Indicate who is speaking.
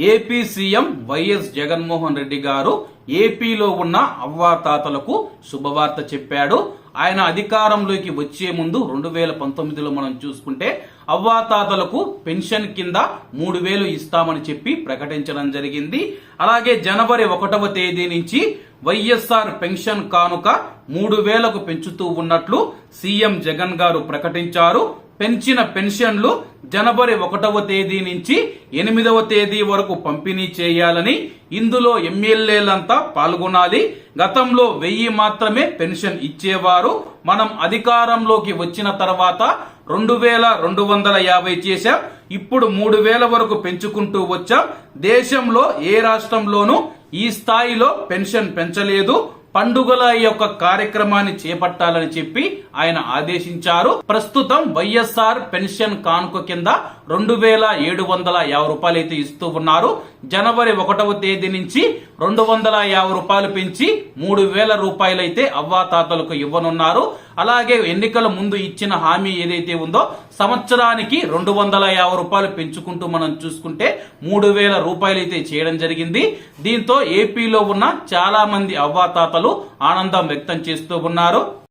Speaker 1: AP CM YS Jaganmohan Reddy garu ఏపీలో ఉన్న అవ్వాతాతలకు శుభవార్త చెప్పాడు. ఆయన అధికారంలోకి వచ్చే ముందు రెండు వేల పంతొమ్మిదిలో మనం చూసుకుంటే అవ్వాతాతలకు పెన్షన్ కింద మూడు వేలు ఇస్తామని చెప్పి ప్రకటించడం జరిగింది. అలాగే జనవరి ఒకటవ తేదీ నుంచి వైఎస్ఆర్ పెన్షన్ కానుక మూడు వేలకు పెంచుతూ ఉన్నట్లు సీఎం జగన్ గారు ప్రకటించారు. పెంచిన పెన్షన్లు జనవరి ఒకటవ తేదీ నుంచి ఎనిమిదవ తేదీ వరకు పంపిణీ చేయాలని ఇందులో ఎమ్మెల్యేలంతా పాల్గొనాలి. గతంలో వెయ్యి మాత్రమే పెన్షన్ ఇచ్చేవారు. మనం అధికారంలోకి వచ్చిన తర్వాత రెండు వేల రెండు వందల యాభై చేశాం. ఇప్పుడు మూడు వేల వరకు పెంచుకుంటూ వచ్చాం. దేశంలో ఏ రాష్ట్రంలోనూ ఈ స్థాయిలో పెన్షన్ పెంచలేదు. పండుగల యొక్క కార్యక్రమాన్ని చేపట్టాలని చెప్పి ఆయన ఆదేశించారు. ప్రస్తుతం వైఎస్ఆర్ పెన్షన్ కానుక కింద రెండు వేల ఏడు వందల యాభై రూపాయలు అయితే ఇస్తూ ఉన్నారు. జనవరి ఒకటవ తేదీ నుంచి రెండు వందల యాభై రూపాయలు పెంచి మూడు వేల రూపాయలు అయితే అవ్వాతాతలకు ఇవ్వనున్నారు. అలాగే ఎన్నికల ముందు ఇచ్చిన హామీ ఏదైతే ఉందో సంవత్సరానికి రెండు వందల యాభై రూపాయలు పెంచుకుంటూ మనం చూసుకుంటే మూడు వేల రూపాయలు అయితే చేయడం జరిగింది. దీంతో ఏపీలో ఉన్న చాలా మంది అవ్వాతాతలు ఆనందం వ్యక్తం చేస్తూ ఉన్నారు.